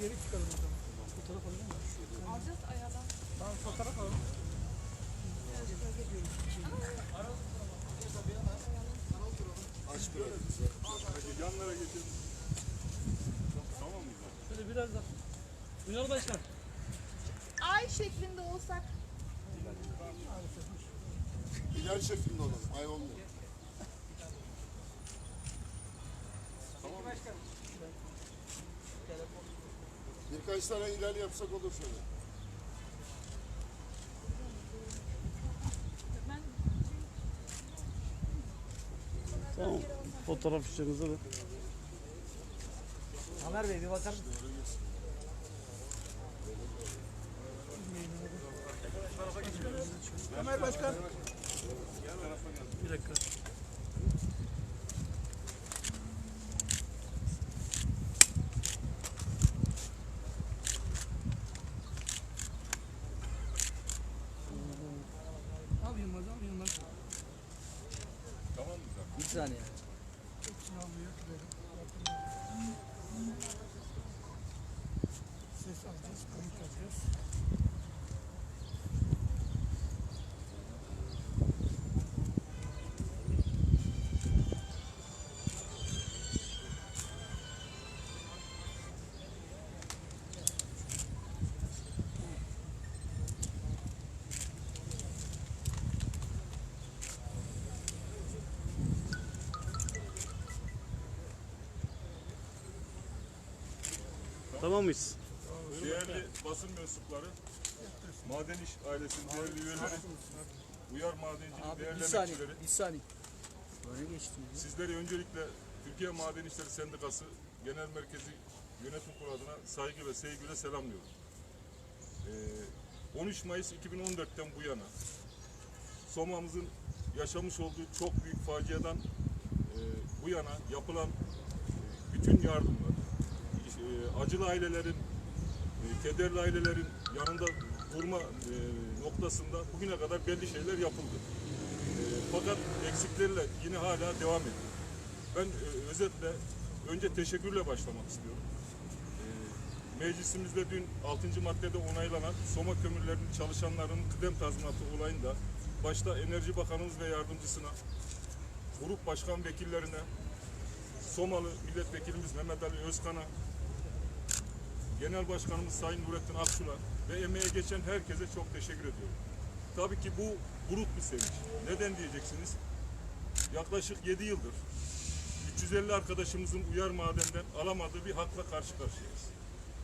geri çıkalım o zaman. Fotoğraf alalım mı? Alacağız ayağdan. Tamam fotoğraf alalım. Aç biraz. Yanlara getir. Tamam mı? Şöyle biraz da. Ünal Başkan. Ay şeklinde olsak. Hilal şeklinde olalım. Ay olmuyor. Birkaç tane hilal yapsak olur şöyle. Ben Tamam. Fotoğraf işlerinize de. Ömer Bey bir bakar mısın? Ömer Başkan. Bir dakika. Al Yılmaz, al Yılmaz. Tamam mı? Bir saniye. Tamam mıyız? Değerli basın mensupları, Maden İş ailesinin değerli üyeleri, Uyar Madenciliğin Abi değerli bir saniye, emekçileri, bir saniye. Geçtim. ya. sizleri öncelikle Türkiye Maden İşleri Sendikası Genel Merkezi Yönetim Kurulu adına saygı ve sevgiyle selamlıyorum. Ee, 13 Mayıs 2014'ten bu yana Soma'mızın yaşamış olduğu çok büyük faciadan e, bu yana yapılan e, bütün yardımlar, e, acılı ailelerin, e, kederli ailelerin yanında durma e, noktasında bugüne kadar belli şeyler yapıldı. E, fakat eksiklerle yine hala devam ediyor. Ben e, özetle önce teşekkürle başlamak istiyorum. E, meclisimizde dün 6. maddede onaylanan Soma kömürlerinin çalışanlarının kıdem tazminatı olayında başta Enerji Bakanımız ve yardımcısına, grup başkan vekillerine, Somalı milletvekilimiz Mehmet Ali Özkan'a, Genel Başkanımız Sayın Nurettin Aksu'la ve emeğe geçen herkese çok teşekkür ediyorum. Tabii ki bu buruk bir sevinç. Neden diyeceksiniz? Yaklaşık 7 yıldır 350 arkadaşımızın uyar madenden alamadığı bir hakla karşı karşıyayız.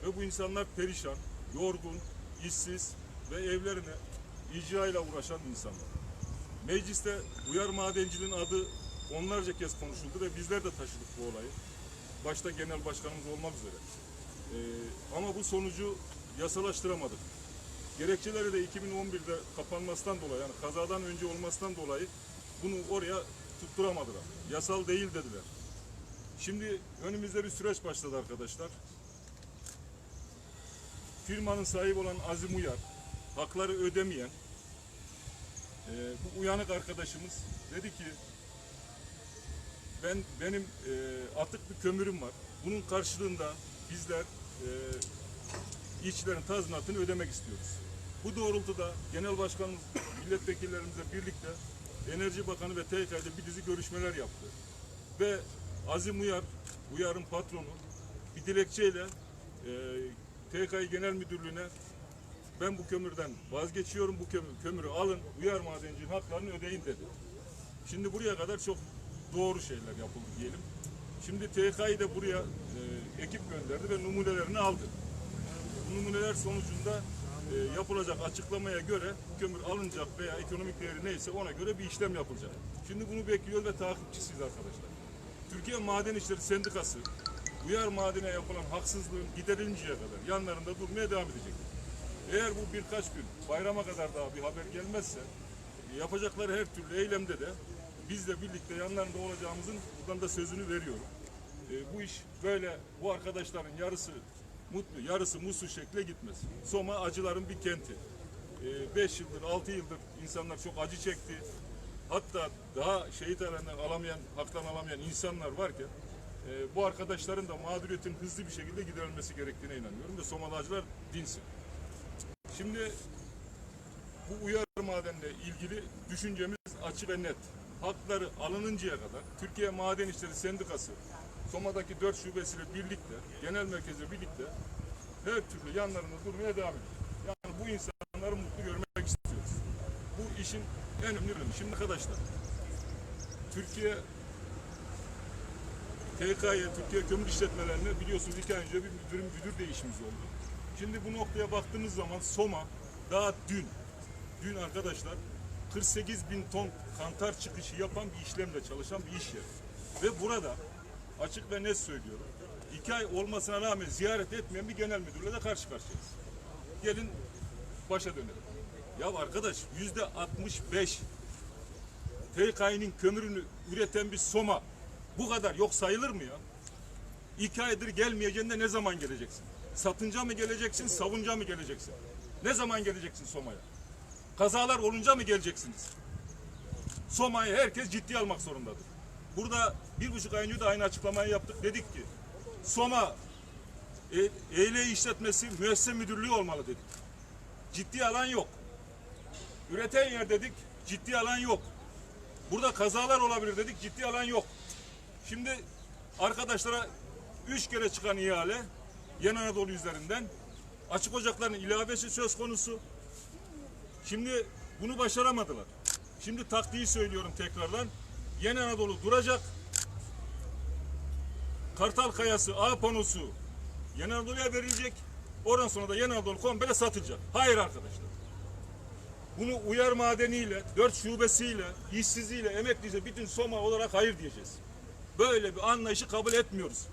Ve bu insanlar perişan, yorgun, işsiz ve evlerine icra ile uğraşan insanlar. Mecliste uyar madenciliğin adı onlarca kez konuşuldu ve bizler de taşıdık bu olayı. Başta genel başkanımız olmak üzere. Ee, ama bu sonucu yasalaştıramadık. Gerekçeleri de 2011'de kapanmasından dolayı yani kazadan önce olmasından dolayı bunu oraya tutturamadılar. Yasal değil dediler. Şimdi önümüzde bir süreç başladı arkadaşlar. Firmanın sahibi olan Azim Uyar, hakları ödemeyen e, bu uyanık arkadaşımız dedi ki ben benim e, atık bir kömürüm var. Bunun karşılığında bizler e, işçilerin tazminatını ödemek istiyoruz. Bu doğrultuda Genel Başkanımız milletvekillerimizle birlikte Enerji Bakanı ve TK'de bir dizi görüşmeler yaptı. Ve Azim Uyar, Uyar'ın patronu bir dilekçeyle e, TKİ Genel Müdürlüğü'ne ben bu kömürden vazgeçiyorum, bu kömür, kömürü alın, Uyar Madenciliğin haklarını ödeyin dedi. Şimdi buraya kadar çok doğru şeyler yapıldı diyelim. Şimdi TKİ de buraya e, ekip gönderdi ve numunelerini aldı. Bu numuneler sonucunda e, yapılacak açıklamaya göre kömür alınacak veya ekonomik değeri neyse ona göre bir işlem yapılacak. Şimdi bunu bekliyoruz ve takipçisiyiz arkadaşlar. Türkiye Maden İşleri Sendikası uyar madene yapılan haksızlığın giderilinceye kadar yanlarında durmaya devam edecek. Eğer bu birkaç gün bayrama kadar daha bir haber gelmezse yapacakları her türlü eylemde de bizle birlikte yanlarında olacağımızın buradan da sözünü veriyorum. E, bu iş böyle bu arkadaşların yarısı mutlu, yarısı mutsuz şekle gitmez. Soma acıların bir kenti. 5 yıldır, 6 yıldır insanlar çok acı çekti. Hatta daha şehit alenen alamayan, haktan alamayan insanlar varken e, bu arkadaşların da mağduriyetin hızlı bir şekilde giderilmesi gerektiğine inanıyorum ve Somalacılar dinsin. Şimdi bu uyar madenle ilgili düşüncemiz açık ve net. Hakları alınıncaya kadar Türkiye Maden İşleri Sendikası Soma'daki dört şubesiyle birlikte, genel merkezle birlikte her türlü yanlarında durmaya devam ediyor. Yani bu insanları mutlu görmek istiyoruz. Bu işin en önemli bölümü. Şimdi arkadaşlar, Türkiye TK'ye, Türkiye Kömür İşletmelerine biliyorsunuz iki ay önce bir müdür, müdür değişimimiz oldu. Şimdi bu noktaya baktığımız zaman Soma daha dün, dün arkadaşlar 48 bin ton kantar çıkışı yapan bir işlemle çalışan bir iş yeri. Ve burada açık ve net söylüyorum. iki ay olmasına rağmen ziyaret etmeyen bir genel müdürle de karşı karşıyayız. Gelin başa dönelim. Ya arkadaş yüzde 65 TK'nin kömürünü üreten bir Soma bu kadar yok sayılır mı ya? İki aydır gelmeyeceğinde ne zaman geleceksin? Satınca mı geleceksin, savunca mı geleceksin? Ne zaman geleceksin Soma'ya? Kazalar olunca mı geleceksiniz? Soma'yı herkes ciddiye almak zorundadır. Burada bir buçuk ay önce de aynı açıklamayı yaptık. Dedik ki Soma e, eyle işletmesi müessese müdürlüğü olmalı dedik. Ciddi alan yok. Üreten yer dedik, ciddi alan yok. Burada kazalar olabilir dedik, ciddi alan yok. Şimdi arkadaşlara üç kere çıkan ihale Yeni Anadolu üzerinden açık ocakların ilavesi söz konusu. Şimdi bunu başaramadılar. Şimdi taktiği söylüyorum tekrardan. Yeni Anadolu duracak. Kartal Kayası A panosu Yeni Anadolu'ya verilecek. Oradan sonra da Yeni Anadolu komple satılacak. Hayır arkadaşlar. Bunu uyar madeniyle, dört şubesiyle, işsiziyle, emeklisiyle bütün Soma olarak hayır diyeceğiz. Böyle bir anlayışı kabul etmiyoruz.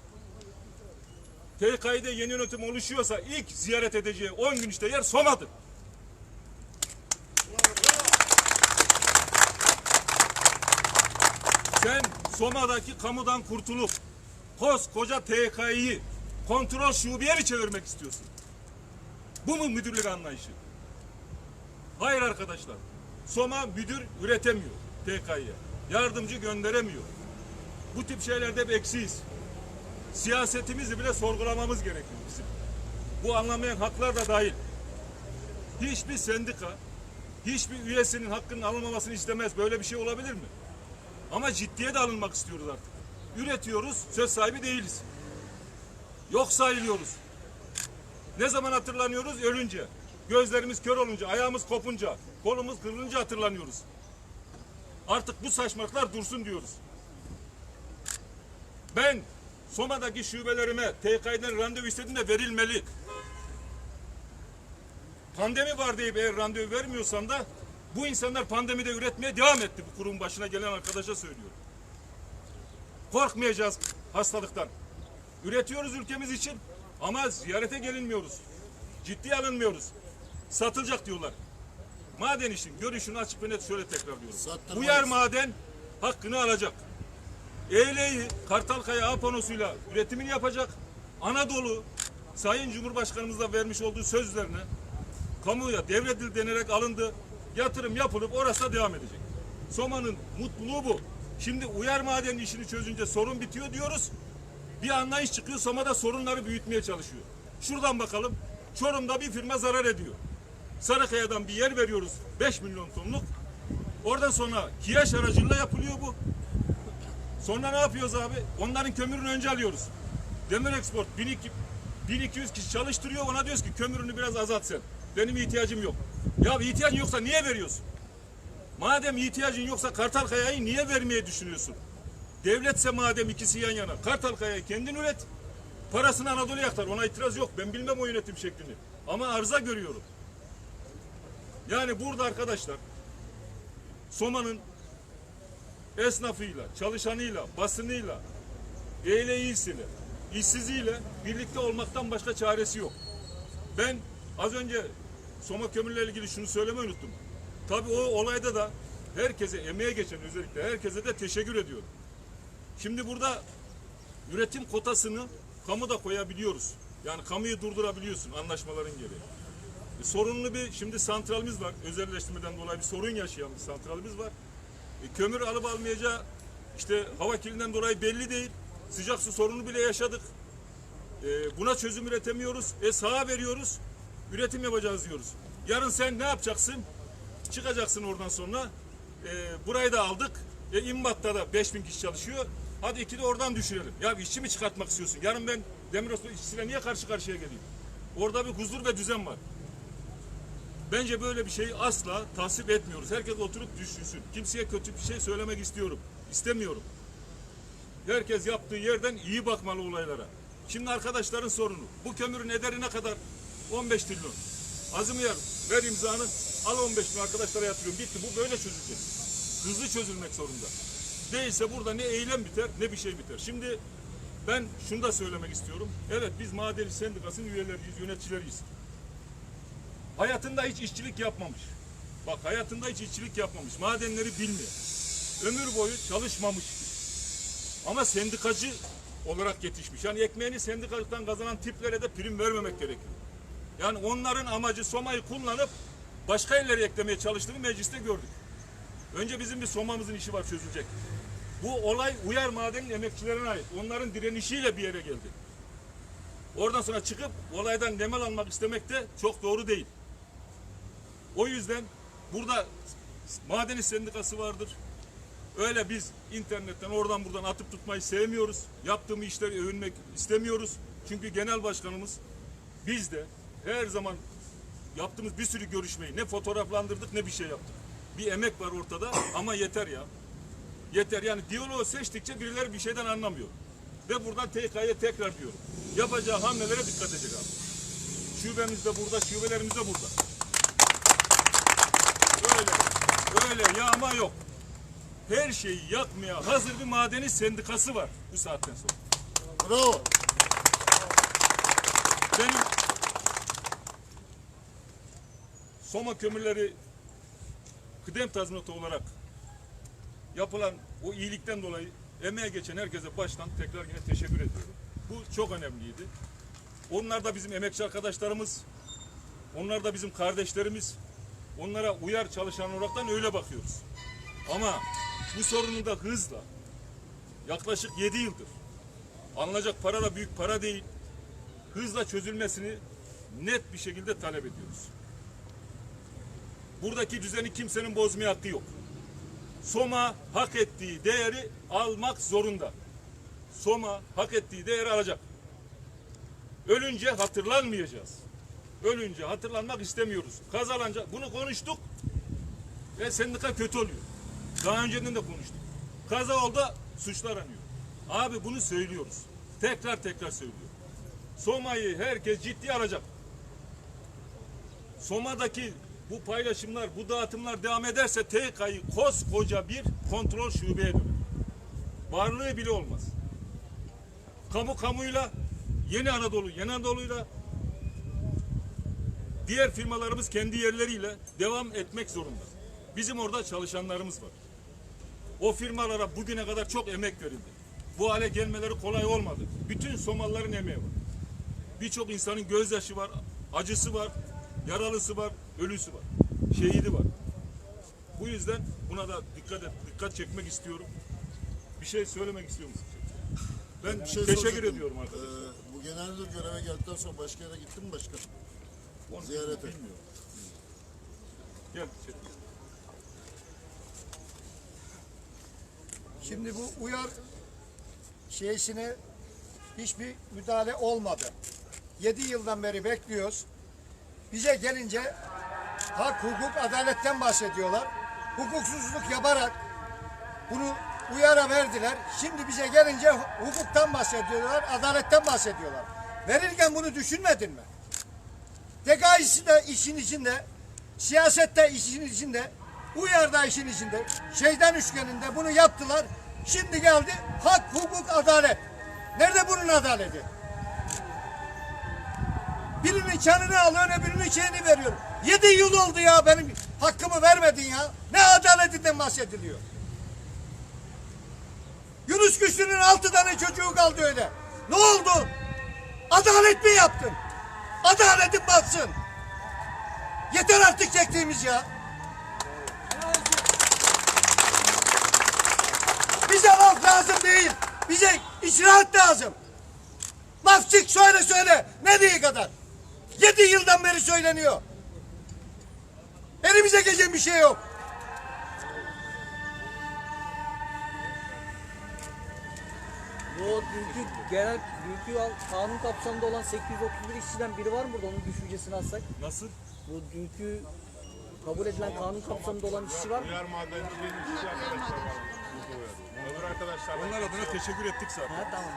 TK'de yeni yönetim oluşuyorsa ilk ziyaret edeceği 10 gün işte yer Soma'dır. Sen Soma'daki kamudan kurtulup koskoca TK'yi kontrol şubeye mi çevirmek istiyorsun? Bu mu müdürlük anlayışı? Hayır arkadaşlar. Soma müdür üretemiyor TK'ye. Yardımcı gönderemiyor. Bu tip şeylerde bir eksiyiz. Siyasetimizi bile sorgulamamız gerekiyor bizim. Bu anlamayan haklar da dahil. Hiçbir sendika, hiçbir üyesinin hakkının alınmamasını istemez. Böyle bir şey olabilir mi? Ama ciddiye de alınmak istiyoruz artık. Üretiyoruz, söz sahibi değiliz. Yok sayılıyoruz. Ne zaman hatırlanıyoruz? Ölünce. Gözlerimiz kör olunca, ayağımız kopunca, kolumuz kırılınca hatırlanıyoruz. Artık bu saçmalıklar dursun diyoruz. Ben Soma'daki şubelerime TK'den randevu istediğimde verilmeli. Pandemi var deyip eğer randevu vermiyorsan da bu insanlar pandemide üretmeye devam etti bu kurum başına gelen arkadaşa söylüyorum. Korkmayacağız hastalıktan. Üretiyoruz ülkemiz için ama ziyarete gelinmiyoruz. Ciddiye alınmıyoruz. Satılacak diyorlar. Maden işin görüşünü açık ve net şöyle tekrarlıyorum. Sattırmayız. Uyar maden hakkını alacak. Eğleyi Kartalkaya A panosuyla üretimini yapacak. Anadolu Sayın Cumhurbaşkanımızla vermiş olduğu sözlerine kamuya devredil denerek alındı. Yatırım yapılıp orası devam edecek. Soma'nın mutluluğu bu. Şimdi uyar maden işini çözünce sorun bitiyor diyoruz. Bir anlayış çıkıyor Soma'da sorunları büyütmeye çalışıyor. Şuradan bakalım. Çorum'da bir firma zarar ediyor. Sarıkaya'dan bir yer veriyoruz 5 milyon tonluk. Oradan sonra kiyaş aracılığıyla yapılıyor bu. Sonra ne yapıyoruz abi? Onların kömürünü önce alıyoruz. Demir Export 1200 1200 kişi çalıştırıyor. Ona diyoruz ki kömürünü biraz azalt sen. Benim ihtiyacım yok. Ya ihtiyacın yoksa niye veriyorsun? Madem ihtiyacın yoksa Kartalkaya'yı niye vermeye düşünüyorsun? Devletse madem ikisi yan yana. Kartalkaya'yı kendin üret. Parasını Anadolu'ya aktar. Ona itiraz yok. Ben bilmem o yönetim şeklini. Ama arıza görüyorum. Yani burada arkadaşlar Soma'nın esnafıyla, çalışanıyla, basınıyla, eğleyisiyle, işsiziyle birlikte olmaktan başka çaresi yok. Ben az önce Soma kömürle ilgili şunu söylemeyi unuttum. Tabii o olayda da herkese, emeğe geçen özellikle herkese de teşekkür ediyorum. Şimdi burada üretim kotasını kamuda koyabiliyoruz. Yani kamuyu durdurabiliyorsun anlaşmaların gereği. E, sorunlu bir şimdi santralimiz var. Özelleştirmeden dolayı bir sorun yaşayan bir santralimiz var. E, kömür alıp almayacağı işte hava kirliliğinden dolayı belli değil. Sıcak su sorunu bile yaşadık. Ee, buna çözüm üretemiyoruz. E sağa veriyoruz. Üretim yapacağız diyoruz. Yarın sen ne yapacaksın? Çıkacaksın oradan sonra. Ee, burayı da aldık. E, İmbat'ta da 5000 kişi çalışıyor. Hadi iki de oradan düşürelim. Ya işçi mi çıkartmak istiyorsun? Yarın ben Demiros'ta işçisiyle niye karşı karşıya geleyim? Orada bir huzur ve düzen var. Bence böyle bir şeyi asla tasvip etmiyoruz. Herkes oturup düşünsün. Kimseye kötü bir şey söylemek istiyorum. İstemiyorum. Herkes yaptığı yerden iyi bakmalı olaylara. Şimdi arkadaşların sorunu. Bu kömürün ederi ne kadar? 15 trilyon. Azimiyar ver imzanı. Al 15 milyon arkadaşlara yatırıyorum. Bitti. Bu böyle çözülecek. Hızlı çözülmek zorunda. Değilse burada ne eylem biter ne bir şey biter. Şimdi ben şunu da söylemek istiyorum. Evet biz Madeni Sendikası'nın üyeleriyiz, yöneticileriyiz. Hayatında hiç işçilik yapmamış. Bak hayatında hiç işçilik yapmamış. Madenleri bilmiyor. Ömür boyu çalışmamış. Ama sendikacı olarak yetişmiş. Yani ekmeğini sendikalıktan kazanan tiplere de prim vermemek gerekiyor. Yani onların amacı Soma'yı kullanıp başka yerlere eklemeye çalıştığını mecliste gördük. Önce bizim bir Soma'mızın işi var çözülecek. Bu olay Uyar Maden'in emekçilerine ait. Onların direnişiyle bir yere geldi. Oradan sonra çıkıp olaydan nemel almak istemek de çok doğru değil. O yüzden burada maden İş sendikası vardır. Öyle biz internetten oradan buradan atıp tutmayı sevmiyoruz. Yaptığımız işleri övünmek istemiyoruz. Çünkü genel başkanımız biz de her zaman yaptığımız bir sürü görüşmeyi ne fotoğraflandırdık ne bir şey yaptık. Bir emek var ortada ama yeter ya. Yeter yani diyaloğu seçtikçe birileri bir şeyden anlamıyor. Ve buradan TK'ya tekrar diyorum. Yapacağı hamlelere dikkat edecek abi. Şubemiz de burada, şubelerimiz de burada. Öyle, öyle yağma yok. Her şeyi yakmaya hazır bir madeni sendikası var bu saatten sonra. Bravo. Benim Soma kömürleri kıdem tazminatı olarak yapılan o iyilikten dolayı emeğe geçen herkese baştan tekrar yine teşekkür ediyorum. Bu çok önemliydi. Onlar da bizim emekçi arkadaşlarımız. Onlar da bizim kardeşlerimiz. Onlara uyar çalışan olaraktan öyle bakıyoruz. Ama bu sorunun da hızla yaklaşık 7 yıldır alınacak para da büyük para değil hızla çözülmesini net bir şekilde talep ediyoruz. Buradaki düzeni kimsenin bozmaya hakkı yok. Soma hak ettiği değeri almak zorunda. Soma hak ettiği değeri alacak. Ölünce hatırlanmayacağız. Ölünce hatırlanmak istemiyoruz. Kazanınca bunu konuştuk ve sendika kötü oluyor. Daha önceden de konuştuk. Kaza oldu suçlar aranıyor. Abi bunu söylüyoruz. Tekrar tekrar söylüyorum. Soma'yı herkes ciddi alacak. Soma'daki bu paylaşımlar, bu dağıtımlar devam ederse TK'yı koskoca bir kontrol şubeye döner. Varlığı bile olmaz. Kamu kamuyla, Yeni Anadolu, Yeni Anadolu'yla diğer firmalarımız kendi yerleriyle devam etmek zorunda. Bizim orada çalışanlarımız var. O firmalara bugüne kadar çok emek verildi. Bu hale gelmeleri kolay olmadı. Bütün Somalıların emeği var. Birçok insanın gözyaşı var, acısı var, yaralısı var, ölüsü var, şehidi var. Bu yüzden buna da dikkat et, dikkat çekmek istiyorum. Bir şey söylemek istiyor musun? Ben Bir şey teşekkür soracaktım. ediyorum arkadaşlar. Ee, bu genel müdür göreve geldikten sonra başka yere gittin mi başkan? Onu ziyarete. Bilmiyorum. Gel. şey- Şimdi bu uyar şeysine hiçbir müdahale olmadı. 7 yıldan beri bekliyoruz. Bize gelince hak, hukuk, adaletten bahsediyorlar. Hukuksuzluk yaparak bunu uyara verdiler. Şimdi bize gelince hukuktan bahsediyorlar, adaletten bahsediyorlar. Verirken bunu düşünmedin mi? Tekayisi de işin içinde, siyasette işin içinde, uyar da işin içinde, şeytan üçgeninde bunu yaptılar. Şimdi geldi hak, hukuk, adalet. Nerede bunun adaleti? Birinin canını alıyor, öbürünün şeyini veriyor. Yedi yıl oldu ya benim hakkımı vermedin ya. Ne adaletinden bahsediliyor? Yunus Güçlü'nün altı tane çocuğu kaldı öyle. Ne oldu? Adalet mi yaptın? Adaletin batsın. Yeter artık çektiğimiz ya. Bize halk lazım değil. Bize İcraat lazım. Laf çık söyle söyle. Ne diye kadar? Yedi yıldan beri söyleniyor. Elimize geçen bir şey yok. Bu dünkü genel dünkü kanun kapsamında olan 831 işçiden biri var mı burada? Onun düşüncesini alsak. Nasıl? Bu dünkü kabul edilen kanun kapsamında olan işçi var mı? Uyar madenciliğin işçi arkadaşlar var. Öbür arkadaşlar Onlar adına teşekkür ettik zaten. Ha tamam.